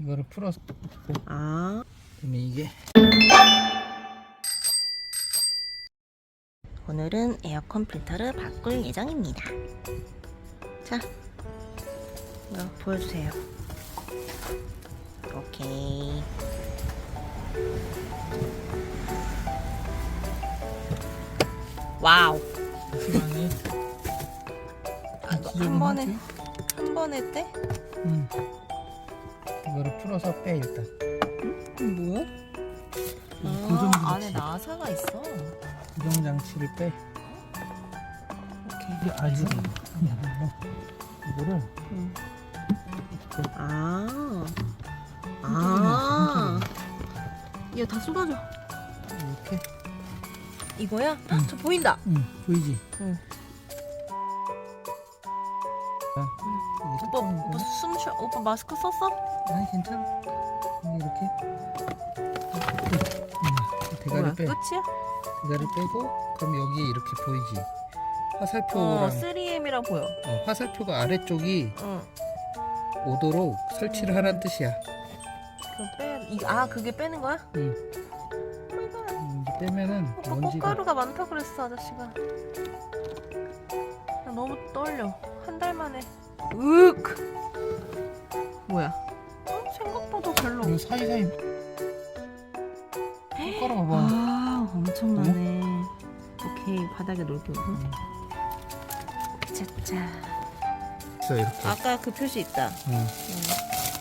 이거를 풀어서 아. 그러면 이게 오늘은 에어컨 필터를 바꿀 예정입니다. 자, 이거 보여주세요. 오케이. 와우. 시간이 한 번에 한 번에 떼? 음. 이거를 풀어서 빼 일단 뭐야? 이 고정 아, 안에 장치 나사가 있어. 고정 장치를 빼 오케이. 이게 아 이거 이거를 아. 아. 얘다 쏟아져. 이렇게 이거야? 헉, 저 보인다. 응 보이지? 응. 아, 이게 오빠, 오빠 숨 쉬어. 오빠 마스크 썼어? 아니 괜찮아 이렇게 이렇게 음, 대가리 뭐야? 빼 끝이야? 대가리 빼고 그럼 여기 이렇게 보이지 화살표랑 어, 3M이라 보여. 어, 화살표가 아래쪽이 응. 오도록 설치를 하라는 뜻이야 그럼 돼. 이, 아, 그게 빼는 거야? 응. 음, 이제 빼면은 오빠 먼지가 꽃가루가 많다 그랬어, 아저씨가. 나 너무 떨려. 한 달 만에. 으윽! 뭐야? 어? 생각보다 별로. 이 사이사이 손가락 봐봐 아, 엄청나네. 오케이, 바닥에 놓을게, 우선. 짜짜. 있어 이렇게 아까 그 표시 있다. 응.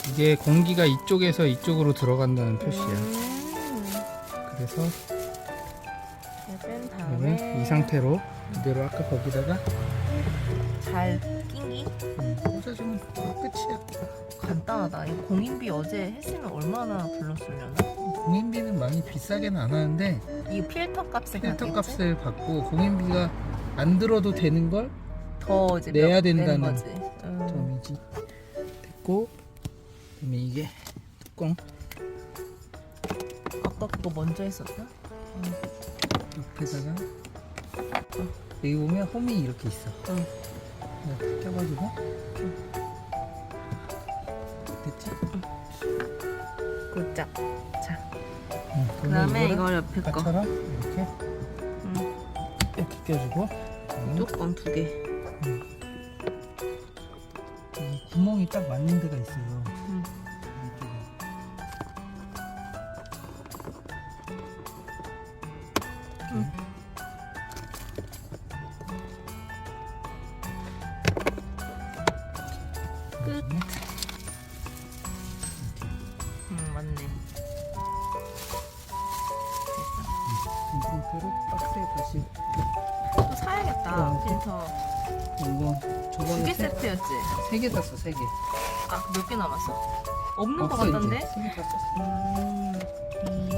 이게 공기가 이쪽에서 이쪽으로 들어간다는 표시야 음. 그래서 뺀이 상태로 그대로 아까 거기다가 잘 낑기. 음, 꽂아주면 끝이야 간단하다. 이 공인비 어제 했으면 얼마나 불렀으려나? 공인비는 많이 비싸게는 안 하는데 이 필터 값에 필터? 값을 받고 공인비가 안 들어도 되는 걸 더 이제 내야 몇- 된다는 내는 거지. 음. 점이지 됐고 그다음에 이게 뚜껑 아까 그거 먼저 했었나? 옆에다가 여기 보면 홈이 이렇게 있어 응. 이렇게 껴가지고 됐지? 굿짝. 자, 응, 그 다음에 이걸 옆에 거. 아까처럼 이렇게 음, 이렇게 껴주고 뚜껑 두 개. 이 구멍이 딱 맞는 데가 있어요 음. 이쪽에. 음. 끝. 음, 맞네. 이 상태로 박스에 다시 또 사야겠다, 어. 필터. 이거 두 저번에 개 세트였지? 세개 샀어 세 개 아, 몇 개 남았어? 없는 거 없어 같던데? 세개 다 샀어 음, 음.